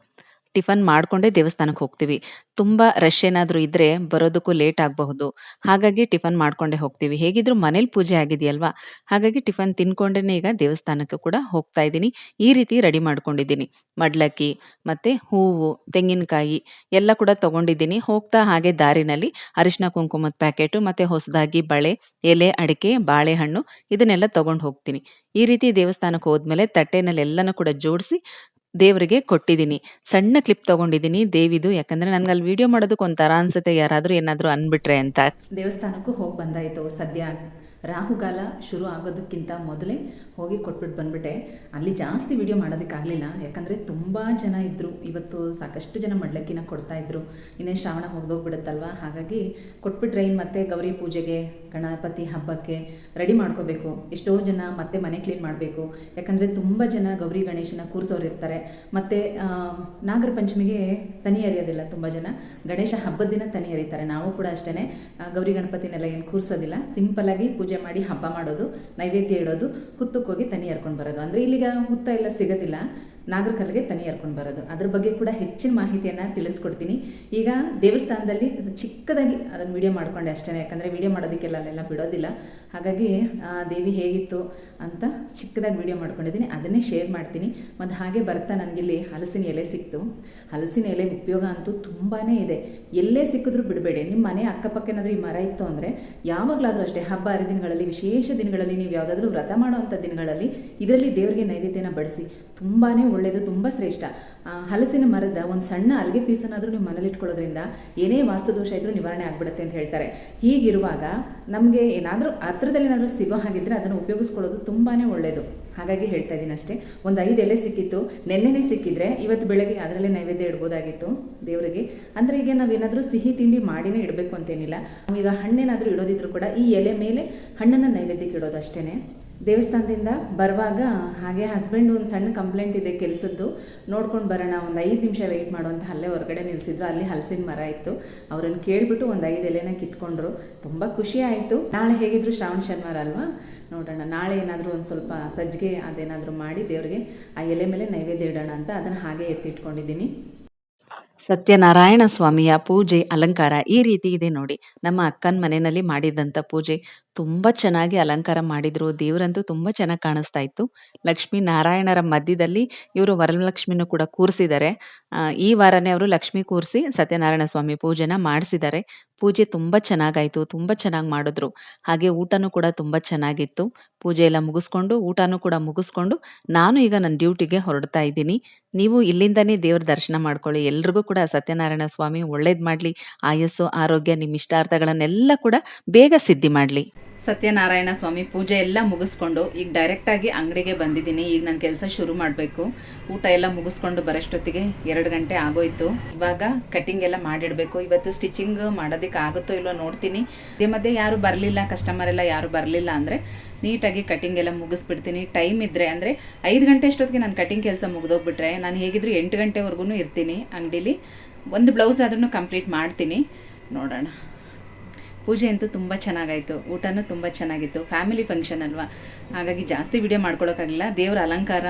ಟಿಫನ್ ಮಾಡ್ಕೊಂಡೇ ದೇವಸ್ಥಾನಕ್ಕೆ ಹೋಗ್ತೀವಿ. ತುಂಬಾ ರಶ್ ಏನಾದರೂ ಇದ್ರೆ ಬರೋದಕ್ಕೂ ಲೇಟ್ ಆಗಬಹುದು. ಹಾಗಾಗಿ ಟಿಫನ್ ಮಾಡ್ಕೊಂಡೇ ಹೋಗ್ತೀವಿ. ಹೇಗಿದ್ರು ಮನೇಲಿ ಪೂಜೆ ಆಗಿದೆಯಲ್ವಾ? ಹಾಗಾಗಿ ಟಿಫನ್ ತಿನ್ಕೊಂಡೇ ಈಗ ದೇವಸ್ಥಾನಕ್ಕೆ ಕೂಡ ಹೋಗ್ತಾ ಇದ್ದೀನಿ. ಈ ರೀತಿ ರೆಡಿ ಮಾಡ್ಕೊಂಡಿದ್ದೀನಿ. ಮಡ್ಲಕ್ಕಿ, ಮತ್ತೆ ಹೂವು, ತೆಂಗಿನಕಾಯಿ ಎಲ್ಲ ಕೂಡ ತಗೊಂಡಿದ್ದೀನಿ. ಹೋಗ್ತಾ ಹಾಗೆ ದಾರಿನಲ್ಲಿ ಅರಿಶಿನ ಕುಂಕುಮದ ಪ್ಯಾಕೆಟು ಮತ್ತೆ ಹೊಸದಾಗಿ ಬಳೆ, ಎಲೆ, ಅಡಿಕೆ, ಬಾಳೆಹಣ್ಣು ಇದನ್ನೆಲ್ಲ ತಗೊಂಡು ಹೋಗ್ತೀನಿ. ಈ ರೀತಿ ದೇವಸ್ಥಾನಕ್ಕೆ ಹೋದ್ಮೇಲೆ ತಟ್ಟೆನಲ್ಲಿ ಎಲ್ಲನೂ ಕೂಡ ಜೋಡಿಸಿ ದೇವರಿಗೆ ಕೊಟ್ಟಿದ್ದೀನಿ. ಸಣ್ಣ ಕ್ಲಿಪ್ ತಗೊಂಡಿದ್ದೀನಿ ದೇವಿದು. ಯಾಕಂದರೆ ನನಗೆ ಅಲ್ಲಿ ವಿಡಿಯೋ ಮಾಡೋದಕ್ಕೆ ಒಂಥರ ಅನ್ಸುತ್ತೆ. ಯಾರಾದರೂ ಏನಾದರೂ ಅಂದ್ಬಿಟ್ರೆ ಅಂತ. ದೇವಸ್ಥಾನಕ್ಕೂ ಹೋಗಿ ಬಂದಾಯಿತು ಸದ್ಯ. ರಾಹುಗಾಲ ಶುರು ಆಗೋದಕ್ಕಿಂತ ಮೊದಲೇ ಹೋಗಿ ಕೊಟ್ಬಿಟ್ಟು ಬಂದ್ಬಿಟ್ಟೆ. ಅಲ್ಲಿ ಜಾಸ್ತಿ ವಿಡಿಯೋ ಮಾಡೋದಕ್ಕಾಗಲಿಲ್ಲ. ಯಾಕಂದರೆ ತುಂಬ ಜನ ಇದ್ದರು ಇವತ್ತು ಸಾಕಷ್ಟು ಜನ ಮಡ್ಲಕ್ಕಿನ ಕೊಡ್ತಾ ಇದ್ರು. ಇನ್ನೇ ಶ್ರಾವಣ ಮುಗ್ದೋಗ್ಬಿಡುತ್ತಲ್ವ? ಹಾಗಾಗಿ ಕೊಟ್ಬಿಟ್ರೆ ಇನ್ನು ಮತ್ತೆ ಗೌರಿ ಪೂಜೆಗೆ, ಗಣಪತಿ ಹಬ್ಬಕ್ಕೆ ರೆಡಿ ಮಾಡ್ಕೋಬೇಕು. ಎಷ್ಟೋ ಜನ ಮತ್ತೆ ಮನೆ ಕ್ಲೀನ್ ಮಾಡಬೇಕು. ಯಾಕಂದರೆ ತುಂಬ ಜನ ಗೌರಿ ಗಣೇಶನ ಕೂರಿಸೋರು ಇರ್ತಾರೆ. ಮತ್ತು ನಾಗರ ಪಂಚಮಿಗೆ ತನಿ ಎರೆಯೋದಿಲ್ಲ ತುಂಬ ಜನ. ಗಣೇಶ ಹಬ್ಬದ ದಿನ ತನಿ ಅರಿತಾರೆ ನಾವು ಕೂಡ ಅಷ್ಟೇ ಗೌರಿ ಗಣಪತಿನೆಲ್ಲ ಏನು ಕೂರಿಸೋದಿಲ್ಲ. ಸಿಂಪಲ್ಲಾಗಿ ಪೂಜೆ ಮಾಡಿ ಹಬ್ಬ ಮಾಡೋದು, ನೈವೇದ್ಯ ಇಡೋದು ಹುತ್ತಕ್ಕೆ ಹೋಗಿ ತನಿ ಹರ್ಕೊಂಡು ಬರೋದು. ಅಂದರೆ ಇಲ್ಲಿಗೆ ಹುತ್ತ ಎಲ್ಲ ಸಿಗೋದಿಲ್ಲ. ನಾಗರಕಲ್ಲಿಗೆ ತನಿ ಹರ್ಕೊಂಡು ಬರೋದು. ಅದ್ರ ಬಗ್ಗೆ ಕೂಡ ಹೆಚ್ಚಿನ ಮಾಹಿತಿಯನ್ನು ತಿಳಿಸ್ಕೊಡ್ತೀನಿ. ಈಗ ದೇವಸ್ಥಾನದಲ್ಲಿ ಚಿಕ್ಕದಾಗಿ ಅದನ್ನು ವಿಡಿಯೋ ಮಾಡ್ಕೊಂಡೆ ಅಷ್ಟೇ ಯಾಕಂದರೆ ವಿಡಿಯೋ ಮಾಡೋದಕ್ಕೆಲ್ಲ ಅಲ್ಲೆಲ್ಲ ಬಿಡೋದಿಲ್ಲ. ಹಾಗಾಗಿ ದೇವಿ ಹೇಗಿತ್ತು ಅಂತ ಚಿಕ್ಕದಾಗಿ ವಿಡಿಯೋ ಮಾಡ್ಕೊಂಡಿದ್ದೀನಿ. ಅದನ್ನೇ ಶೇರ್ ಮಾಡ್ತೀನಿ. ಮತ್ತು ಹಾಗೆ ಬರ್ತಾ ನನಗಿಲ್ಲಿ ಹಲಸಿನ ಎಲೆ ಸಿಕ್ತು. ಹಲಸಿನ ಎಲೆ ಉಪಯೋಗ ಅಂತೂ ತುಂಬಾ ಇದೆ. ಎಲ್ಲೇ ಸಿಕ್ಕಿದ್ರೂ ಬಿಡಬೇಡಿ. ನಿಮ್ಮ ಮನೆ ಅಕ್ಕಪಕ್ಕ ಏನಾದರೂ ಈ ಮರ ಇತ್ತು ಅಂದರೆ ಯಾವಾಗಲಾದರೂ ಅಷ್ಟೇ ಹಬ್ಬ, ಹರಿದಿನಗಳಲ್ಲಿ, ವಿಶೇಷ ದಿನಗಳಲ್ಲಿ ನೀವು ಯಾವುದಾದ್ರೂ ವ್ರತ ಮಾಡುವಂಥ ದಿನಗಳಲ್ಲಿ ಇದರಲ್ಲಿ ದೇವರಿಗೆ ನೈವೇದ್ಯನ ಬಡಿಸಿ. ತುಂಬಾ ಒಳ್ಳೆಯದು ತುಂಬ ಶ್ರೇಷ್ಠ. ಹಲಸಿನ ಮರದ ಒಂದು ಸಣ್ಣ ಅಲ್ಗೆ ಪೀಸನ್ನಾದರೂ ನೀವು ಮನೇಲಿ ಇಟ್ಕೊಳ್ಳೋದ್ರಿಂದ ಏನೇ ವಾಸ್ತುದೋಷ ಇದ್ರೂ ನಿವಾರಣೆ ಆಗ್ಬಿಡುತ್ತೆ ಅಂತ ಹೇಳ್ತಾರೆ. ಹೀಗಿರುವಾಗ ನಮಗೆ ಏನಾದರೂ ಹತ್ರದಲ್ಲಿ ಏನಾದರೂ ಸಿಗೋ ಹಾಗಿದ್ರೆ ಅದನ್ನು ಉಪಯೋಗಿಸ್ಕೊಳ್ಳೋದು ತುಂಬಾ ಒಳ್ಳೆಯದು ಹಾಗಾಗಿ ಹೇಳ್ತಾ ಇದ್ದೀನಿ ಅಷ್ಟೇ. ಒಂದು ಐದು ಎಲೆ ಸಿಕ್ಕಿತ್ತು, ನೆನ್ನೆನೇ ಸಿಕ್ಕಿದ್ರೆ ಇವತ್ತು ಬೆಳಗ್ಗೆ ಅದರಲ್ಲೇ ನೈವೇದ್ಯ ಇಡ್ಬೋದಾಗಿತ್ತು ದೇವರಿಗೆ. ಅಂದರೆ ಈಗ ನಾವೇನಾದರೂ ಸಿಹಿ ತಿಂಡಿ ಮಾಡಿನೇ ಇಡಬೇಕು ಅಂತೇನಿಲ್ಲ. ಈಗ ಹಣ್ಣೇನಾದರೂ ಇಡೋದಿದ್ರು ಕೂಡ ಈ ಎಲೆ ಮೇಲೆ ಹಣ್ಣನ್ನು ನೈವೇದ್ಯಕ್ಕೆ ಇಡೋದು ಅಷ್ಟೇ ದೇವಸ್ಥಾನದಿಂದ ಬರುವಾಗ ಹಾಗೆ ಹಸ್ಬೆಂಡ್ ಒಂದು ಸಣ್ಣ ಕಂಪ್ಲೇಂಟ್ ಇದೆ ಕೆಲಸದ್ದು. ನೋಡ್ಕೊಂಡು ಬರೋಣ, ಒಂದು ಐದು ನಿಮಿಷ ವೆಯ್ಟ್ ಮಾಡುವಂತ ಅಲ್ಲೇ ಹೊರಗಡೆ ನಿಲ್ಲಿಸಿದ್ರು ಅಲ್ಲಿ ಹಲಸಿನ ಮರ ಇತ್ತು. ಅವರನ್ನು ಕೇಳಿಬಿಟ್ಟು ಒಂದು ಐದು ಎಲೆನ ಕಿತ್ಕೊಂಡ್ರು. ತುಂಬ ಖುಷಿ ಆಯಿತು. ನಾಳೆ ಹೇಗಿದ್ರು ಶ್ರಾವಣ, ಶನಿವಾರ ಅಲ್ವಾ? ನೋಡೋಣ. ನಾಳೆ ಏನಾದರೂ ಒಂದು ಸ್ವಲ್ಪ ಸಜ್ಜಿಗೆ ಅದೇನಾದರೂ ಮಾಡಿ ದೇವರಿಗೆ ಆ ಎಲೆ ಮೇಲೆ ನೈವೇದ್ಯ ಇಡೋಣ ಅಂತ ಅದನ್ನು ಹಾಗೆ ಎತ್ತಿಟ್ಕೊಂಡಿದ್ದೀನಿ. ಸತ್ಯನಾರಾಯಣ ಸ್ವಾಮಿಯ ಪೂಜೆ ಅಲಂಕಾರ ಈ ರೀತಿ ಇದೆ ನೋಡಿ. ನಮ್ಮ ಅಕ್ಕನ ಮನೆಯಲ್ಲಿ ಮಾಡಿದಂಥ ಪೂಜೆ ತುಂಬ ಚೆನ್ನಾಗಿ ಅಲಂಕಾರ ಮಾಡಿದ್ರು. ದೇವರಂತೂ ತುಂಬ ಚೆನ್ನಾಗಿ ಕಾಣಿಸ್ತಾ ಇತ್ತು. ಲಕ್ಷ್ಮೀ ನಾರಾಯಣರ ಮಧ್ಯದಲ್ಲಿ ಇವರು ವರಲಕ್ಷ್ಮಿನೂ ಕೂಡ ಕೂರಿಸಿದ್ದಾರೆ. ಈ ವಾರನೇ ಅವರು ಲಕ್ಷ್ಮಿ ಕೂರಿಸಿ ಸತ್ಯನಾರಾಯಣ ಸ್ವಾಮಿ ಪೂಜೆನ ಮಾಡಿಸಿದ್ದಾರೆ. ಪೂಜೆ ತುಂಬ ಚೆನ್ನಾಗಾಯಿತು, ತುಂಬ ಚೆನ್ನಾಗಿ ಮಾಡಿದ್ರು. ಹಾಗೆ ಊಟನೂ ಕೂಡ ತುಂಬ ಚೆನ್ನಾಗಿತ್ತು. ಪೂಜೆ ಎಲ್ಲ ಮುಗಿಸ್ಕೊಂಡು, ಊಟನೂ ಕೂಡ ಮುಗಿಸ್ಕೊಂಡು ನಾನು ಈಗ ನನ್ನ ಡ್ಯೂಟಿಗೆ ಹೊರಡ್ತಾ ಇದ್ದೀನಿ. ನೀವು ಇಲ್ಲಿಂದನೇ ದೇವ್ರ ದರ್ಶನ ಮಾಡ್ಕೊಳ್ಳಿ. ಎಲ್ರಿಗೂ ಕೂಡ ಸತ್ಯನಾರಾಯಣ ಸ್ವಾಮಿ ಒಳ್ಳೇದು ಮಾಡಲಿ. ಆಯಸ್ಸು, ಆರೋಗ್ಯ ನಿಮ್ಮ ಇಷ್ಟಾರ್ಥಗಳನ್ನೆಲ್ಲ ಕೂಡ ಬೇಗ ಸಿದ್ಧಿ ಮಾಡಲಿ. ಸತ್ಯನಾರಾಯಣ ಸ್ವಾಮಿ ಪೂಜೆ ಎಲ್ಲ ಮುಗಿಸ್ಕೊಂಡು ಈಗ ಡೈರೆಕ್ಟಾಗಿ ಅಂಗಡಿಗೆ ಬಂದಿದ್ದೀನಿ. ಈಗ ನನ್ನ ಕೆಲಸ ಶುರು ಮಾಡಬೇಕು. ಊಟ ಎಲ್ಲ ಮುಗಿಸ್ಕೊಂಡು ಬರೋಷ್ಟೊತ್ತಿಗೆ ಎರಡು ಗಂಟೆ ಆಗೋಯ್ತು. ಇವಾಗ ಕಟಿಂಗ್ ಎಲ್ಲ ಮಾಡಿಡಬೇಕು. ಇವತ್ತು ಸ್ಟಿಚಿಂಗ್ ಮಾಡೋದಕ್ಕೆ ಆಗುತ್ತೋ ಇಲ್ಲೋ ನೋಡ್ತೀನಿ. ಇದೇ ಮಧ್ಯೆ ಯಾರು ಬರಲಿಲ್ಲ ಕಸ್ಟಮರ್ ಎಲ್ಲ ಯಾರು ಬರಲಿಲ್ಲ ಅಂದರೆ ನೀಟಾಗಿ ಕಟಿಂಗ್ ಎಲ್ಲ ಮುಗಿಸ್ಬಿಡ್ತೀನಿ. ಟೈಮ್ ಇದ್ದರೆ ಅಂದರೆ ಐದು ಗಂಟೆ ಅಷ್ಟೊತ್ತಿಗೆ ನಾನು ಕಟಿಂಗ್ ಕೆಲಸ ಮುಗಿದೋಗ್ಬಿಟ್ರೆ ನಾನು ಹೇಗಿದ್ರು ಎಂಟು ಗಂಟೆವರೆಗೂ ಇರ್ತೀನಿ ಅಂಗಡೀಲಿ. ಒಂದು ಬ್ಲೌಸ್ ಆದ್ರೂ ಕಂಪ್ಲೀಟ್ ಮಾಡ್ತೀನಿ. ನೋಡೋಣ. ಪೂಜೆ ಅಂತೂ ತುಂಬ ಚೆನ್ನಾಗಾಯಿತು. ಊಟನೂ ತುಂಬ ಚೆನ್ನಾಗಿತ್ತು. ಫ್ಯಾಮಿಲಿ ಫಂಕ್ಷನ್ ಅಲ್ವಾ? ಹಾಗಾಗಿ ಜಾಸ್ತಿ ವಿಡಿಯೋ ಮಾಡ್ಕೊಳೋಕ್ಕಾಗಲಿಲ್ಲ ದೇವರ ಅಲಂಕಾರ,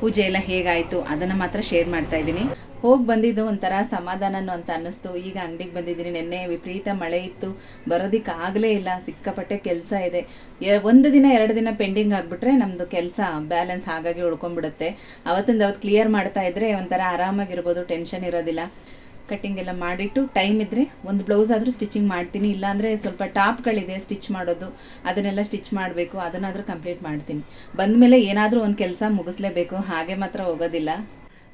ಪೂಜೆ ಎಲ್ಲ ಹೇಗಾಯಿತು ಅದನ್ನು ಮಾತ್ರ ಶೇರ್ ಮಾಡ್ತಾ ಇದ್ದೀನಿ. ಹೋಗಿ ಬಂದಿದ್ದು ಒಂಥರ ಸಮಾಧಾನನು ಅಂತ ಅನ್ನಿಸ್ತು. ಈಗ ಅಂಗಡಿಗೆ ಬಂದಿದ್ದೀನಿ, ನಿನ್ನೆ ವಿಪರೀತ ಮಳೆ ಇತ್ತು ಬರೋದಿಕ್ಕೆ ಆಗಲೇ ಇಲ್ಲ, ಸಿಕ್ಕಾಪಟ್ಟೆ ಕೆಲಸ ಇದೆ. ಒಂದು ದಿನ, ಎರಡು ದಿನ ಪೆಂಡಿಂಗ್ ಆಗಿಬಿಟ್ರೆ ನಮ್ಮದು ಕೆಲಸ ಬ್ಯಾಲೆನ್ಸ್ ಹಾಗಾಗಿ ಉಳ್ಕೊಂಡ್ಬಿಡುತ್ತೆ. ಅವತ್ತಿಂದ ಅವತ್ತು ಕ್ಲಿಯರ್ ಮಾಡ್ತಾ ಇದ್ರೆ ಒಂಥರ ಆರಾಮಾಗಿರ್ಬೋದು, ಟೆನ್ಷನ್ ಇರೋದಿಲ್ಲ. ಕಟ್ಟಿಂಗ್ ಎಲ್ಲ ಮಾಡಿಟ್ಟು ಟೈಮ್ ಇದ್ದರೆ ಒಂದು ಬ್ಲೌಸ್ ಆದರೂ ಸ್ಟಿಚಿಂಗ್ ಮಾಡ್ತೀನಿ, ಇಲ್ಲಾಂದರೆ ಸ್ವಲ್ಪ ಟಾಪ್ಗಳಿದೆ ಸ್ಟಿಚ್ ಮಾಡೋದು, ಅದನ್ನೆಲ್ಲ ಸ್ಟಿಚ್ ಮಾಡಬೇಕು, ಅದನ್ನಾದರೂ ಕಂಪ್ಲೀಟ್ ಮಾಡ್ತೀನಿ. ಬಂದಮೇಲೆ ಏನಾದರೂ ಒಂದು ಕೆಲಸ ಮುಗಿಸ್ಲೇಬೇಕು, ಹಾಗೆ ಮಾತ್ರ ಹೋಗೋದಿಲ್ಲ.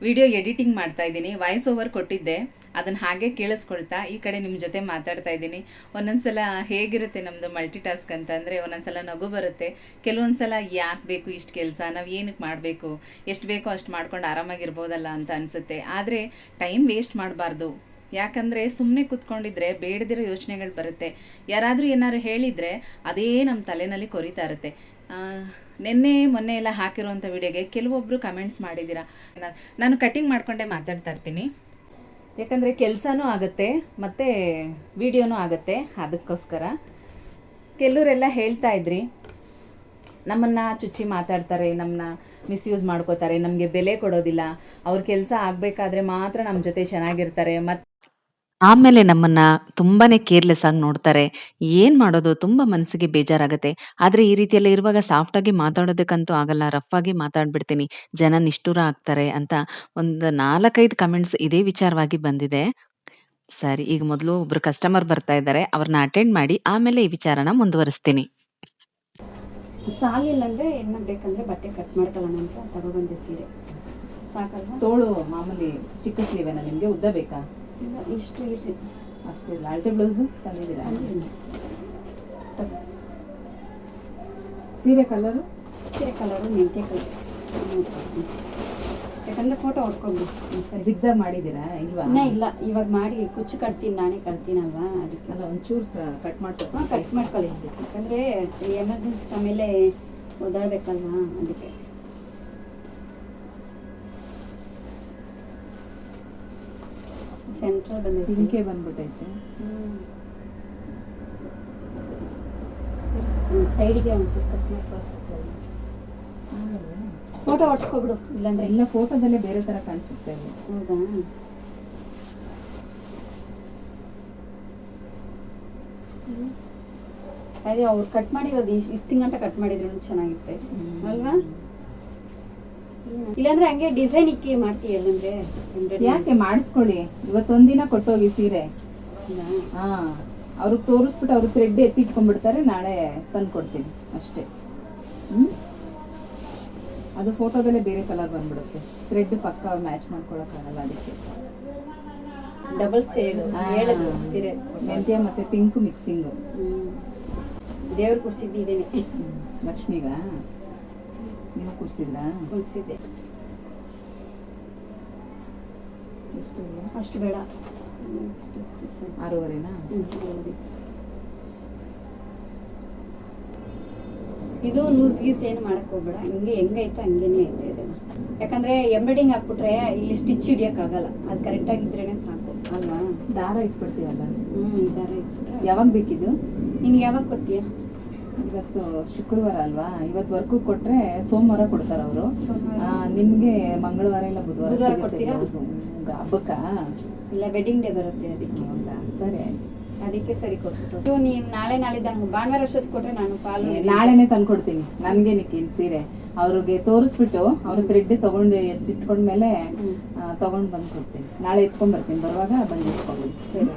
ವಿಡಿಯೋ ಎಡಿಟಿಂಗ್ ಮಾಡ್ತಾ ಇದ್ದೀನಿ ವಾಯ್ಸ್ ಓವರ್ ಕೊಟ್ಟಿದ್ದೆ, ಅದನ್ನು ಹಾಗೆ ಕೇಳಿಸ್ಕೊಳ್ತಾ ಈ ಕಡೆ ನಿಮ್ಮ ಜೊತೆ ಮಾತಾಡ್ತಾ ಇದ್ದೀನಿ. ಒಂದೊಂದ್ಸಲ ಹೇಗಿರುತ್ತೆ ನಮ್ಮದು ಮಲ್ಟಿ ಟಾಸ್ಕ್ ಅಂತಂದರೆ ಒಂದೊಂದ್ಸಲ ನಗು ಬರುತ್ತೆ. ಕೆಲವೊಂದ್ಸಲ ಯಾಕೆ ಬೇಕು ಇಷ್ಟು ಕೆಲಸ, ನಾವು ಏನಕ್ಕೆ ಮಾಡಬೇಕು, ಎಷ್ಟು ಬೇಕೋ ಅಷ್ಟು ಮಾಡ್ಕೊಂಡು ಆರಾಮಾಗಿರ್ಬೋದಲ್ಲ ಅಂತ ಅನಿಸುತ್ತೆ. ಆದರೆ ಟೈಮ್ ವೇಸ್ಟ್ ಮಾಡಬಾರ್ದು. ಯಾಕಂದರೆ ಸುಮ್ಮನೆ ಕೂತ್ಕೊಂಡಿದ್ರೆ ಬೇಡದಿರೋ ಯೋಚನೆಗಳು ಬರುತ್ತೆ. ಯಾರಾದರೂ ಏನಾದ್ರು ಹೇಳಿದರೆ ಅದೇ ನಮ್ಮ ತಲೆನಲ್ಲಿ ಕೊರಿತಾ ಇರುತ್ತೆ. ನಿನ್ನೆ ಮೊನ್ನೆ ಎಲ್ಲ ಹಾಕಿರುವಂಥ ವಿಡಿಯೋಗೆ ಕೆಲವೊಬ್ಬರು ಕಮೆಂಟ್ಸ್ ಮಾಡಿದ್ದೀರಾ? ನಾನು ಕಟಿಂಗ್ ಮಾಡ್ಕೊಂಡೇ ಮಾತಾಡ್ತಾ ಇರ್ತೀನಿ. ಯಾಕಂದರೆ ಕೆಲಸನೂ ಆಗುತ್ತೆ, ಮತ್ತು ವಿಡಿಯೋನೂ ಆಗುತ್ತೆ, ಅದಕ್ಕೋಸ್ಕರ. ಕೆಲವರೆಲ್ಲ ಹೇಳ್ತಾ ಇದ್ರಿ. ನಮ್ಮನ್ನು ಚುಚ್ಚಿ ಮಾತಾಡ್ತಾರೆ ನಮ್ಮನ್ನ ಮಿಸ್ಯೂಸ್ ಮಾಡ್ಕೋತಾರೆ, ನಮಗೆ ಬೆಲೆ ಕೊಡೋದಿಲ್ಲ. ಅವ್ರ ಕೆಲಸ ಆಗಬೇಕಾದ್ರೆ ಮಾತ್ರ ನಮ್ಮ ಜೊತೆ ಚೆನ್ನಾಗಿರ್ತಾರೆ ಮತ್ತು ಆಮೇಲೆ ನಮ್ಮನ್ನ ತುಂಬಾನೇ ಕೇರ್ಲೆಸ್ ಆಗಿ ನೋಡ್ತಾರೆ. ಏನ್ ಮಾಡೋದು? ತುಂಬಾ ಮನಸ್ಸಿಗೆ ಬೇಜಾರಾಗತ್ತೆ. ಆದ್ರೆ ಈ ರೀತಿಯೆಲ್ಲ ಇರುವಾಗ ಸಾಫ್ಟ್ ಆಗಿ ಮಾತಾಡೋದಕ್ಕಂತೂ ಆಗಲ್ಲ. ರಫ್ ಆಗಿ ಮಾತಾಡ್ಬಿಡ್ತೀನಿ. ಜನ ನಿಷ್ಠುರ ಆಗ್ತಾರೆ ಅಂತ ಒಂದು ನಾಲ್ಕೈದು ಕಮೆಂಟ್ಸ್ ಇದೇ ವಿಚಾರವಾಗಿ ಬಂದಿದೆ. ಸರಿ ಈಗ ಮೊದಲು ಒಬ್ರು ಕಸ್ಟಮರ್ ಬರ್ತಾ ಇದ್ದಾರೆ. ಅವ್ರನ್ನ ಅಟೆಂಡ್ ಮಾಡಿ ಆಮೇಲೆ ಈ ವಿಚಾರನ ಮುಂದುವರಿಸ್ತೀನಿ. ಸಾಲಿಲ್ಲ ಅಂದ್ರೆ ಏನ್ ಮಾಡ್ಬೇಕಂದ್ರೆ ಬಟ್ಟೆ ಕಟ್ ಮಾಡ್ಕೊಳ್ಳೋಣ ಅಂತ ತಗೊಬಂದೆ ಸೀರೆ. ಸಾಕಲ್ವಾ? ತೋಳು ಮಾಮೂಲಿ ಚಿಕ್ಕ ಸ್ಲೀವೇನಾ ನಿಮ್ಗೆ? ಉದ್ದ ಬೇಕಾ? ಇಲ್ಲ ಇಷ್ಟು ಇರ್ಲಿ. ಅಷ್ಟೇ ಇಲ್ಲ ಅಳತೆ ಬ್ಲೌಸು ತಂದಿದ್ದೀರಾ. ಸೀರೆ ಕಲರು ಸೀರೆ ಕಲರು ಮೆಂತ್ಯ ಕಲರ್ ಯಾಕಂದ್ರೆ ಫೋಟೋ ಹೊಡ್ಕೊಂಡು ಸರಿ. ಜಿಗ್ಜಾಗ್ ಮಾಡಿದ್ದೀರಾ ಇಲ್ವಾ? ಇನ್ನೂ ಇಲ್ಲ ಇವಾಗ ಮಾಡಿ ಕುಚ್ಚು ಕಟ್ತೀನಿ ನಾನೇ ಕಟ್ತೀನಲ್ವಾ? ಅದಕ್ಕೆಲ್ಲ ಒಂಚೂರು ಸಹ ಕಟ್ ಮಾಡ್ಕೊಟ್ಟು ಹಾಂ ಕಟ್ ಮಾಡ್ಕೊಳ್ಳಿ. ಯಾಕಂದರೆ ಎಮರ್ಜೆನ್ಸಿ ಆಮೇಲೆ ಓದಾಡ್ಬೇಕಲ್ವಾ ಅದಕ್ಕೆ. ಸೆಂಟ್ರಲ್ ಬಂದೈತಿ. ಪಿಂಕೆ ಬಂದ್ಬಿಟ್ಟೈತೆ. ಸೈಡ್ಗೆ ಒಂಚೂರು ಕಟ್ ಮಾಡಿ ಫೋಟೋ ಹೊಡ್ಸ್ಕೊಬಿಡು ಇಲ್ಲಾಂದ್ರೆ. ಎಲ್ಲ ಫೋಟೋದಲ್ಲೇ ಬೇರೆ ತರ ಕಾಣಿಸುತ್ತೆ ಹೌದಾ? ಅದೇ ಅವ್ರು ಕಟ್ ಮಾಡಿರೋದು ಇಷ್ಟು ಇಷ್ಟು ಗಂಟೆ ಕಟ್ ಮಾಡಿದ್ರು ಚೆನ್ನಾಗಿರುತ್ತೆ ಅಲ್ವಾ? ಇಲ್ಲಾಂದ್ರೆ ಹಂಗೆ ಡಿಸೈನ್ ಇಕ್ಕಿ ಮಾಡ್ತೀಯ ಅಂದ್ರೆ ಯಾಕೆ ಮಾಡಿಸ್ಕೊಳ್ಳಿ. ಇವತ್ತೊಂದಿನ ಕೊಟ್ಟೋಗಿ ಸೀರೆ? ಹಾ. ಅವ್ರಿಗೆ ತೋರಿಸ್ಬಿಟ್ಟು ಅವ್ರ ಥ್ರೆಡ್ ಎತ್ತಿಟ್ಕೊಂಡ್ಬಿಡ್ತಾರೆ ನಾಳೆ ತಂದು ಕೊಡ್ತೀನಿ ಅಷ್ಟೇ ಅದು ಫೋಟೋದಲ್ಲೇ ಬೇರೆ ಕಲರ್ ಬಂದ್ಬಿಡುತ್ತೆ. ಥ್ರೆಡ್ ಪಕ್ಕ ಮ್ಯಾಚ್ ಮಾಡ್ಕೊಳಕ್ಕಾಗಲ್ಲ ಅದಕ್ಕೆ. ಡಬಲ್ ಸೇಡು. ಸೀರೆ. ಮೆಂತ್ಯ ಮತ್ತೆ ಪಿಂಕ್ ಮಿಕ್ಸಿಂಗು ದೇವ್ರ ಕುಡ್ಸಿದ್ದಿದ್ದೇನೆ ಲಕ್ಷ್ಮಿಗ? ನೀವು ಕೂರಿಸಿದ್ರಾ ಕುಡ್ಸಿದ್ದೆ ಎಷ್ಟು ಅಷ್ಟು ಬೇಡ ಆರೂವರೆನಾ. ಇದು ಲೂಸ್ ಗೀಸ್ ಏನು ಮಾಡಕ್ ಹೋಗ್ಬೇಡ ಹಿಂಗೆ ಹೆಂಗೈತೆ ಹಂಗೇನೆ ಐತೆ ಇದನ್ನ ಯಾಕಂದ್ರೆ ಎಂಬ್ರಾಯ್ಡಿಂಗ್ ಹಾಕ್ಬಿಟ್ರೆ ಇಲ್ಲಿ ಸ್ಟಿಚ್ ಹಿಡಿಯೋಕ್ಕಾಗಲ್ಲ. ಅದು ಕರೆಕ್ಟಾಗಿ ಇದ್ರೇನೆ ಸಾಕು. ಅಲ್ವಾ? ದಾರ ಇಟ್ಬಿಡ್ತೀವಲ್ಲ ಹ್ಮ್ ದಾರ ಇಟ್ಬಿಟ್ರೆ. ಯಾವಾಗ ಬೇಕಿದ್ದು? ನಿನ್ಗೆ ಯಾವಾಗ ಕೊಡ್ತೀಯ? ಇವತ್ತು ಶುಕ್ರವಾರ ಅಲ್ವಾ? ಇವತ್ತು ವರ್ಕು ಕೊಟ್ರೆ ಸೋಮವಾರ ಕೊಡ್ತಾರ ಅವರು. ನಿಮ್ಗೆ ಮಂಗಳವಾರ ಇಲ್ಲ ಬುಧವಾರ ಕೊಡ್ತೀರಾ? blouse. ಇಲ್ಲ ವೆಡ್ಡಿಂಗ್ ಡೇ ಬರುತ್ತೆ ಅದಕ್ಕೆ. ಹೌದಾ? ಸರಿ ಆಯ್ತು. ಅದಕ್ಕೆ ಸರಿ ಕೊಟ್ಬಿಟ್ಟು. ನೀನು ನಾಳೆ ನಾಳಿದ್ದಂಗೆ ಭಾನುವಾರ ಅಷ್ಟೊತ್ತು ಕೊಟ್ರೆ ನಾನು ಪಾಲು ನಾಳೆನೆ ತಂದ್ಕೊಡ್ತೀನಿ. ನನಗೆ ನಿಕ್ಕಿನ ಸೀರೆ. ಅವ್ರಿಗೆ ತೋರಿಸ್ಬಿಟ್ಟು ಅವ್ರ ಥ್ರೆಡ್ ತಗೊಂಡು ಎತ್ತಿಟ್ಕೊಂಡ್ಮೇಲೆ ತಗೊಂಡ್ ಬಂದು ಕೊಡ್ತೀನಿ. ನಾಳೆ ಎತ್ಕೊಂಡ್ ಬರ್ತೀನಿ. ಬರುವಾಗ ಬಂದು ಇಟ್ಕೊಂಡ್ಬಿಡಿ ಸರಿ.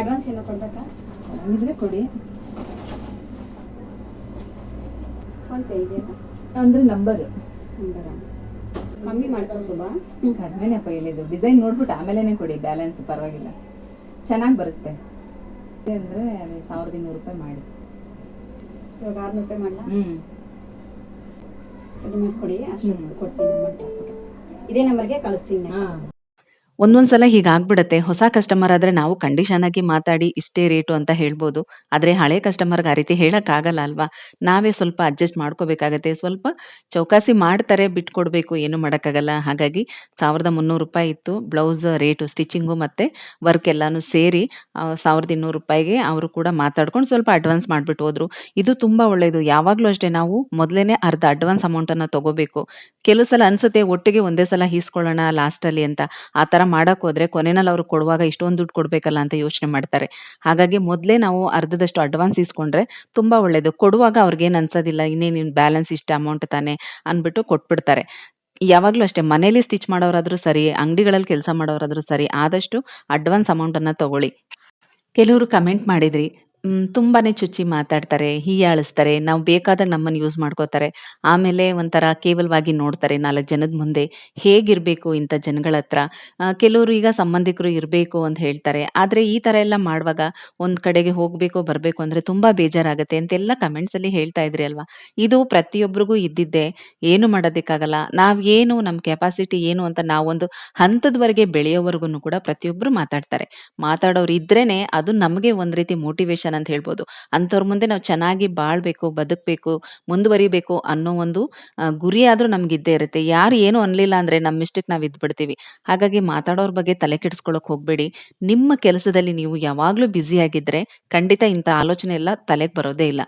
ಅಡ್ವಾನ್ಸ್ ಏನೋ ಕೊಡ್ಬೇಕಾ? ಹಂಗಿದ್ರೆ ಕೊಡಿ. ಫೋನ್ ಪೇ ಇದೆಯಾ ಅಂದ್ರೆ ನಂಬರ್ ಕಮ್ಮಿ ಮಾಡ್ಕೋ ಸುಬಾ ಕಡಿಮೆನಪ್ಪ ಹೇಳಿದ್ದು. ಡಿಸೈನ್ ನೋಡ್ಬಿಟ್ಟು ಆಮೇಲೆ ಕೊಡಿ ಬ್ಯಾಲೆನ್ಸ್ ಪರವಾಗಿಲ್ಲ. ಚೆನ್ನಾಗಿ ಬರುತ್ತೆ. ಅಂದ್ರೆ ಅದೇ ಸಾವಿರದ ಇನ್ನೂರು ರೂಪಾಯಿ ಮಾಡಿ. ಇವಾಗ ಆರ್ನೂರು ರೂಪಾಯಿ ಮಾಡಲಾ? ಹ್ಮ್. ಕಡಿಮೆ ಕೊಡಿ ಅಷ್ಟು. ಕೊಡ್ತೀನಿ ಅಮೌಂಟ್ ಹಾಕ್ಬಿಟ್ಟು. ಇದೇ ನಂಬರ್ಗೆ ಕಳಿಸ್ತೀನಿ ಹಾ. ಒಂದೊಂದ್ಸಲ ಹೀಗಾಗ್ಬಿಡತ್ತೆ ಹೊಸ ಕಸ್ಟಮರ್ ಆದ್ರೆ ನಾವು ಕಂಡೀಷನ್ ಆಗಿ ಮಾತಾಡಿ ಇಷ್ಟೇ ರೇಟು ಅಂತ ಹೇಳ್ಬೋದು. ಆದ್ರೆ ಹಳೆ ಕಸ್ಟಮರ್ಗೆ ಆ ರೀತಿ ಹೇಳಕ್ಕಾಗಲ್ಲ ಅಲ್ವಾ? ನಾವೇ ಸ್ವಲ್ಪ ಅಡ್ಜಸ್ಟ್ ಮಾಡ್ಕೋಬೇಕಾಗತ್ತೆ. ಸ್ವಲ್ಪ ಚೌಕಾಸಿ ಮಾಡ್ತಾರೆ, ಬಿಟ್ಕೊಡ್ಬೇಕು, ಏನು ಮಾಡೋಕ್ಕಾಗಲ್ಲ. ಹಾಗಾಗಿ ಸಾವಿರದ ಮುನ್ನೂರು ರೂಪಾಯಿ ಇತ್ತು. ಬ್ಲೌಸ್ ರೇಟು ಸ್ಟಿಚಿಂಗು ಮತ್ತೆ ವರ್ಕ್ ಎಲ್ಲಾನು ಸೇರಿ ಸಾವಿರದ ಇನ್ನೂರು ರೂಪಾಯಿಗೆ ಅವರು ಕೂಡ ಮಾತಾಡ್ಕೊಂಡು ಸ್ವಲ್ಪ ಅಡ್ವಾನ್ಸ್ ಮಾಡ್ಬಿಟ್ಟು ಹೋದ್ರು. ಇದು ತುಂಬಾ ಒಳ್ಳೇದು. ಯಾವಾಗಲೂ ಅಷ್ಟೇ ನಾವು ಮೊದಲೇನೆ ಅರ್ಧ ಅಡ್ವಾನ್ಸ್ ಅಮೌಂಟನ್ನು ತಗೋಬೇಕು. ಕೆಲವು ಸಲ ಅನ್ಸುತ್ತೆ, ಒಟ್ಟಿಗೆ ಒಂದೇ ಸಲ ಈಸ್ಕೊಳ್ಳೋಣ ಲಾಸ್ಟಲ್ಲಿ ಅಂತ. ಆ ಮಾಡಕ್ ಹೋದ್ರೆ ಕೊನೆನಲ್ಲಿ ಅವ್ರು ಕೊಡುವಾಗ ಇಷ್ಟೊಂದು ದುಡ್ಡು ಕೊಡ್ಬೇಕಲ್ಲ ಅಂತ ಯೋಚನೆ ಮಾಡ್ತಾರೆ. ಹಾಗಾಗಿ ಮೊದಲೇ ನಾವು ಅರ್ಧದಷ್ಟು ಅಡ್ವಾನ್ಸ್ ಇಸ್ಕೊಂಡ್ರೆ ತುಂಬಾ ಒಳ್ಳೇದು. ಕೊಡುವಾಗ ಅವ್ರಿಗೇನು ಅನ್ಸೋದಿಲ್ಲ ಇನ್ನೇನು ಬ್ಯಾಲೆನ್ಸ್ ಇಷ್ಟ ಅಮೌಂಟ್ ತಾನೆ ಅಂದ್ಬಿಟ್ಟು ಕೊಟ್ಬಿಡ್ತಾರೆ. ಯಾವಾಗಲೂ ಅಷ್ಟೇ, ಮನೇಲಿ ಸ್ಟಿಚ್ ಮಾಡೋರಾದ್ರೂ ಸರಿ, ಅಂಗಡಿಗಳಲ್ಲಿ ಕೆಲಸ ಮಾಡೋರಾದ್ರೂ ಸರಿ, ಆದಷ್ಟು ಅಡ್ವಾನ್ಸ್ ಅಮೌಂಟ್ ಅನ್ನ ತಗೊಳ್ಳಿ. ಕೆಲವರು ಕಮೆಂಟ್ ಮಾಡಿದ್ರಿ ತುಂಬಾನೇ ಚುಚ್ಚಿ ಮಾತಾಡ್ತಾರೆ, ಹೀಯಾಳಿಸ್ತಾರೆ, ನಾವು ಬೇಕಾದಾಗ ನಮ್ಮನ್ನು ಯೂಸ್ ಮಾಡ್ಕೋತಾರೆ. ಆಮೇಲೆ ಒಂಥರ ಕೇವಲವಾಗಿ ನೋಡ್ತಾರೆ, ನಾಲ್ಕು ಜನದ ಮುಂದೆ ಹೇಗಿರಬೇಕು ಇಂಥ ಜನಗಳ ಹತ್ರ. ಕೆಲವರು ಈಗ ಸಂಬಂಧಿಕರು ಇರಬೇಕು ಅಂತ ಹೇಳ್ತಾರೆ. ಆದರೆ ಈ ಥರ ಎಲ್ಲ ಮಾಡುವಾಗ ಒಂದು ಕಡೆಗೆ ಹೋಗಬೇಕು, ಬರಬೇಕು ಅಂದರೆ ತುಂಬ ಬೇಜಾರಾಗುತ್ತೆ ಅಂತೆಲ್ಲ ಕಮೆಂಟ್ಸಲ್ಲಿ ಹೇಳ್ತಾ ಇದ್ರಿ ಅಲ್ವಾ? ಇದು ಪ್ರತಿಯೊಬ್ಬರಿಗೂ ಇದ್ದಿದ್ದೆ, ಏನು ಮಾಡೋದಕ್ಕಾಗಲ್ಲ. ನಾವು ಏನು ನಮ್ಮ ಕೆಪಾಸಿಟಿ ಏನು ಅಂತ ನಾವೊಂದು ಹಂತದವರೆಗೆ ಬೆಳೆಯೋವರೆಗೂ ಕೂಡ ಪ್ರತಿಯೊಬ್ಬರು ಮಾತಾಡ್ತಾರೆ. ಮಾತಾಡೋರು ಇದ್ರೇನೆ ಅದು ನಮಗೆ ಒಂದು ರೀತಿ ಮೋಟಿವೇಶನ್ ಅಂತ ಹೇಳ್ಬೋದು. ಅಂಥವ್ರ ಮುಂದೆ ನಾವು ಚೆನ್ನಾಗಿ ಬಾಳ್ಬೇಕು, ಬದುಕಬೇಕು, ಮುಂದುವರಿಬೇಕು ಅನ್ನೋ ಒಂದು ಗುರಿ ಆದ್ರೂ ನಮ್ಗೆ ಇದ್ದೇ ಇರುತ್ತೆ. ಯಾರು ಏನು ಅನ್ಲಿಲ್ಲ ಅಂದ್ರೆ ನಮ್ಮ ಇಷ್ಟಕ್ಕೆ ನಾವು ಇದ್ಬಿಡ್ತೀವಿ. ಹಾಗಾಗಿ ಮಾತಾಡೋರ್ ಬಗ್ಗೆ ತಲೆ ಕೆಡಿಸ್ಕೊಳಕ್ ಹೋಗ್ಬೇಡಿ. ನಿಮ್ಮ ಕೆಲಸದಲ್ಲಿ ನೀವು ಯಾವಾಗ್ಲೂ ಬ್ಯುಸಿ ಆಗಿದ್ರೆ ಖಂಡಿತ ಇಂಥ ಆಲೋಚನೆ ಎಲ್ಲ ತಲೆಗೆ ಬರೋದೇ ಇಲ್ಲ.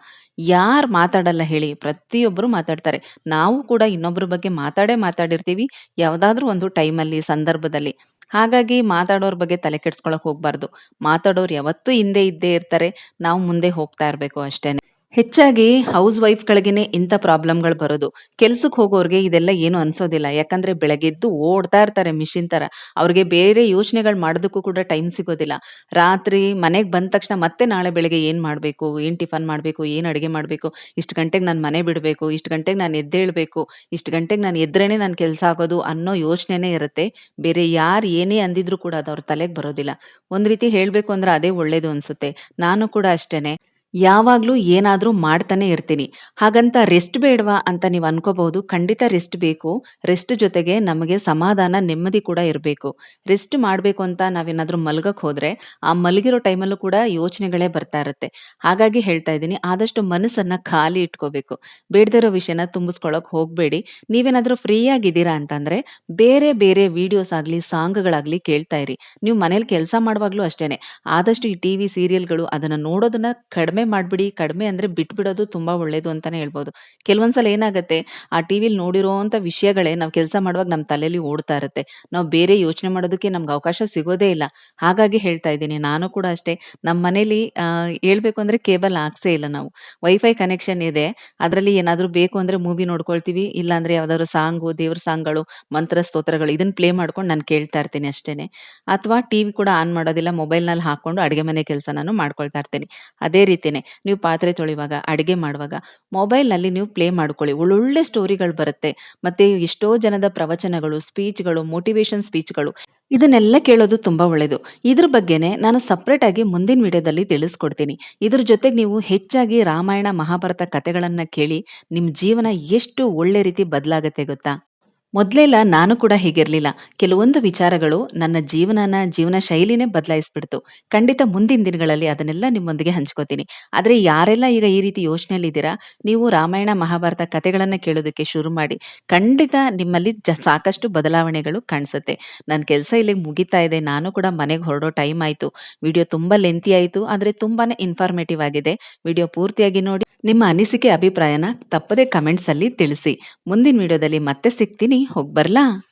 ಯಾರು ಮಾತಾಡಲ್ಲ ಹೇಳಿ ಪ್ರತಿಯೊಬ್ಬರು ಮಾತಾಡ್ತಾರೆ. ನಾವು ಕೂಡ ಇನ್ನೊಬ್ಬರ ಬಗ್ಗೆ ಮಾತಾಡೇ ಮಾತಾಡಿರ್ತೀವಿ. ಯಾವುದಾದ್ರೂ ಒಂದು ಟೈಮಲ್ಲಿ, ಸಂದರ್ಭದಲ್ಲಿ. ಹಾಗಾಗಿ ಮಾತಾಡೋರ್ ಬಗ್ಗೆ ತಲೆ ಕೆಡ್ಸ್ಕೊಳಕ್ ಹೋಗ್ಬಾರ್ದು. ಮಾತಾಡೋರು ಯಾವತ್ತೂ ಹಿಂದೆ ಇದ್ದೇ ಇರ್ತಾರೆ. ನಾವು ಮುಂದೆ ಹೋಗ್ತಾ ಇರಬೇಕು ಅಷ್ಟೇನೆ. ಹೆಚ್ಚಾಗಿ ಹೌಸ್ ವೈಫ್ಗಳಿಗೇನೆ ಇಂಥ ಪ್ರಾಬ್ಲಮ್ಗಳು ಬರೋದು. ಕೆಲ್ಸಕ್ಕೆ ಹೋಗೋರ್ಗೆ ಇದೆಲ್ಲ ಏನು ಅನ್ಸೋದಿಲ್ಲ. ಯಾಕಂದ್ರೆ ಬೆಳಗ್ಗೆದ್ದು ಓಡ್ತಾ ಇರ್ತಾರೆ ಮಿಷಿನ್ ತರ ಅವ್ರಿಗೆ ಬೇರೆ ಯೋಚನೆಗಳು ಮಾಡೋದಕ್ಕೂ ಕೂಡ ಟೈಮ್ ಸಿಗೋದಿಲ್ಲ. ರಾತ್ರಿ ಮನೆಗೆ ಬಂದ ತಕ್ಷಣ ಮತ್ತೆ ನಾಳೆ ಬೆಳಗ್ಗೆ ಏನ್ ಮಾಡ್ಬೇಕು? ಏನ್ ಟಿಫನ್ ಮಾಡ್ಬೇಕು? ಏನ್ ಅಡುಗೆ ಮಾಡ್ಬೇಕು? ಇಷ್ಟು ಗಂಟೆಗೆ ನಾನು ಮನೆ ಬಿಡಬೇಕು? ಇಷ್ಟು ಗಂಟೆಗೆ ನಾನು ಎದ್ದೇಳ್ಬೇಕು ಇಷ್ಟು ಗಂಟೆಗೆ ನಾನು ಎದ್ರೇನೆ ನನ್ನ ಕೆಲಸ ಆಗೋದು ಅನ್ನೋ ಯೋಚನೆನೇ ಇರುತ್ತೆ. ಬೇರೆ ಯಾರು ಏನೇ ಅಂದಿದ್ರು ಕೂಡ ಅದು ಅವ್ರ ತಲೆಗೆ ಬರೋದಿಲ್ಲ. ಒಂದ್ ರೀತಿ ಹೇಳ್ಬೇಕು ಅಂದ್ರೆ ಅದೇ ಒಳ್ಳೇದು ಅನ್ಸುತ್ತೆ. ನಾನು ಕೂಡ ಅಷ್ಟೇನೆ. ಯಾವಾಗ್ಲೂ ಏನಾದ್ರೂ ಮಾಡ್ತಾನೆ ಇರ್ತೀನಿ. ಹಾಗಂತ ರೆಸ್ಟ್ ಬೇಡವಾ ಅಂತ ನೀವು ಅನ್ಕೋಬಹುದು. ಖಂಡಿತ ರೆಸ್ಟ್ ಬೇಕು. ರೆಸ್ಟ್ ಜೊತೆಗೆ ನಮಗೆ ಸಮಾಧಾನ, ನೆಮ್ಮದಿ ಕೂಡ ಇರಬೇಕು. ರೆಸ್ಟ್ ಮಾಡಬೇಕು ಅಂತ ನಾವೇನಾದ್ರೂ ಮಲಗಕ್ಕೆ ಹೋದ್ರೆ ಆ ಮಲಗಿರೋ ಟೈಮಲ್ಲೂ ಕೂಡ ಯೋಚನೆಗಳೇ ಬರ್ತಾ ಇರುತ್ತೆ. ಹಾಗಾಗಿ ಹೇಳ್ತಾ ಇದ್ದೀನಿ, ಆದಷ್ಟು ಮನಸ್ಸನ್ನ ಖಾಲಿ ಇಟ್ಕೋಬೇಕು. ಬೇಡದಿರೋ ವಿಷಯನ ತುಂಬಿಸ್ಕೊಳಕ್ ಹೋಗಬೇಡಿ. ನೀವೇನಾದರೂ ಫ್ರೀ ಆಗಿದ್ದೀರಾ ಅಂತಂದ್ರೆ ಬೇರೆ ಬೇರೆ ವಿಡಿಯೋಸ್ ಆಗಲಿ, ಸಾಂಗ್ಗಳಾಗ್ಲಿ ಕೇಳ್ತಾ ಇರಿ. ನೀವು ಮನೇಲಿ ಕೆಲಸ ಮಾಡುವಾಗ್ಲೂ ಅಷ್ಟೇನೆ. ಆದಷ್ಟು ಈ ಟಿವಿ, ಸೀರಿಯಲ್ಗಳು ಅದನ್ನ ನೋಡೋದನ್ನ ಕಡಿಮೆ ಮಾಡ್ಬಿಡಿ ಕಡಿಮೆ ಅಂದ್ರೆ ಬಿಟ್ಬಿಡೋದು ತುಂಬಾ ಒಳ್ಳೇದು ಅಂತಾನೆ ಹೇಳ್ಬೋದು. ಕೆಲವೊಂದ್ಸಲ ಏನಾಗುತ್ತೆ ಆ ಟಿವಿಲಿ ನೋಡಿರೋಂಥ ವಿಷಯಗಳೇ ನಾವು ಕೆಲಸ ಮಾಡುವಾಗ ನಮ್ಮ ತಲೆಯಲ್ಲಿ ಓಡ್ತಾ ಇರುತ್ತೆ. ನಾವು ಬೇರೆ ಯೋಚನೆ ಮಾಡೋದಕ್ಕೆ ನಮ್ಗೆ ಅವಕಾಶ ಸಿಗೋದೇ ಇಲ್ಲ. ಹಾಗಾಗಿ ಹೇಳ್ತಾ ಇದ್ದೀನಿ ನಾನು ಕೂಡ ಅಷ್ಟೇ ನಮ್ಮ ಮನೇಲಿ ಆ, ಹೇಳ್ಬೇಕು ಅಂದ್ರೆ ಕೇಬಲ್ ಹಾಕ್ಸೇ ಇಲ್ಲ ನಾವು. ವೈಫೈ ಕನೆಕ್ಷನ್ ಇದೆ ಅದರಲ್ಲಿ ಏನಾದರೂ ಬೇಕು ಅಂದ್ರೆ ಮೂವಿ ನೋಡ್ಕೊಳ್ತೀವಿ ಇಲ್ಲಾಂದ್ರೆ ಯಾವ್ದಾದ್ರು ಸಾಂಗು ದೇವ್ರ ಸಾಂಗ್ಗಳು ಮಂತ್ರ ಸ್ತೋತ್ರಗಳು ಇದನ್ನ ಪ್ಲೇ ಮಾಡ್ಕೊಂಡು ನಾನು ಕೇಳ್ತಾ ಇರ್ತೀನಿ ಅಷ್ಟೇನೆ. ಅಥವಾ ಟಿವಿ ಕೂಡ ಆನ್ ಮಾಡೋದಿಲ್ಲ ಮೊಬೈಲ್ನಲ್ಲಿ ಹಾಕೊಂಡು ಅಡುಗೆ ಮನೆ ಕೆಲಸ ನಾನು ಮಾಡ್ಕೊಳ್ತಾ ಇರ್ತೀನಿ. ಅದೇ ರೀತಿನೇ ನೀವು ಪಾತ್ರೆ ತೊಳೆಯುವಾಗ, ಅಡುಗೆ ಮಾಡುವಾಗ, ಮೊಬೈಲ್ನಲ್ಲಿ ನೀವು ಪ್ಲೇ ಮಾಡ್ಕೊಳ್ಳಿ. ಒಳ್ಳೊಳ್ಳೆ ಸ್ಟೋರಿಗಳು ಬರುತ್ತೆ. ಮತ್ತೆ ಎಷ್ಟೋ ಜನದ ಪ್ರವಚನಗಳು, ಸ್ಪೀಚ್ಗಳು, ಮೋಟಿವೇಶನ್ ಸ್ಪೀಚ್ಗಳು, ಇದನ್ನೆಲ್ಲ ಕೇಳೋದು ತುಂಬಾ ಒಳ್ಳೆಯದು ಇದ್ರ ಬಗ್ಗೆನೇ ನಾನು ಸಪ್ರೇಟ್ ಆಗಿ ಮುಂದಿನ ವಿಡಿಯೋದಲ್ಲಿ ತಿಳಿಸ್ಕೊಡ್ತೀನಿ. ಇದ್ರ ಜೊತೆಗೆ ನೀವು ಹೆಚ್ಚಾಗಿ ರಾಮಾಯಣ, ಮಹಾಭಾರತ ಕಥೆಗಳನ್ನ ಕೇಳಿ ನಿಮ್ಮ ಜೀವನ ಎಷ್ಟು ಒಳ್ಳೆ ರೀತಿ ಬದಲಾಗತ್ತೆ ಗೊತ್ತಾ? ಮೊದಲೆಲ್ಲ ನಾನು ಕೂಡ ಹೀಗಿರ್ಲಿಲ್ಲ. ಕೆಲವೊಂದು ವಿಚಾರಗಳು ನನ್ನ ಜೀವನನ, ಜೀವನ ಶೈಲಿನೇ ಬದಲಾಯಿಸ್ಬಿಡ್ತು. ಖಂಡಿತ ಮುಂದಿನ ದಿನಗಳಲ್ಲಿ ಅದನ್ನೆಲ್ಲ ನಿಮ್ಮೊಂದಿಗೆ ಹಂಚ್ಕೋತೀನಿ. ಆದ್ರೆ ಯಾರೆಲ್ಲ ಈಗ ಈ ರೀತಿ ಯೋಚನೆಯಲ್ಲಿದ್ದೀರಾ, ನೀವು ರಾಮಾಯಣ, ಮಹಾಭಾರತ ಕಥೆಗಳನ್ನ ಕೇಳೋದಕ್ಕೆ ಶುರು ಮಾಡಿ. ಖಂಡಿತ ನಿಮ್ಮಲ್ಲಿ ಜ ಸಾಕಷ್ಟು ಬದಲಾವಣೆಗಳು ಕಾಣಿಸುತ್ತೆ. ನನ್ನ ಕೆಲಸ ಇಲ್ಲಿಗೆ ಮುಗಿತಾ ಇದೆ. ನಾನು ಕೂಡ ಮನೆಗೆ ಹೊರಡೋ ಟೈಮ್ ಆಯ್ತು. ವಿಡಿಯೋ ತುಂಬಾ ಲೆಂತಿ ಆಯ್ತು. ಆದ್ರೆ ತುಂಬಾನೇ ಇನ್ಫಾರ್ಮೇಟಿವ್ ಆಗಿದೆ. ವಿಡಿಯೋ ಪೂರ್ತಿಯಾಗಿ ನೋಡಿ. ನಿಮ್ಮ ಅನಿಸಿಕೆ, ಅಭಿಪ್ರಾಯನ ತಪ್ಪದೆ ಕಮೆಂಟ್ಸಲ್ಲಿ ತಿಳಿಸಿ. ಮುಂದಿನ ವಿಡಿಯೋದಲ್ಲಿ ಮತ್ತೆ ಸಿಗ್ತೀನಿ. ಹೋಗ್ಬರ್ಲಾ?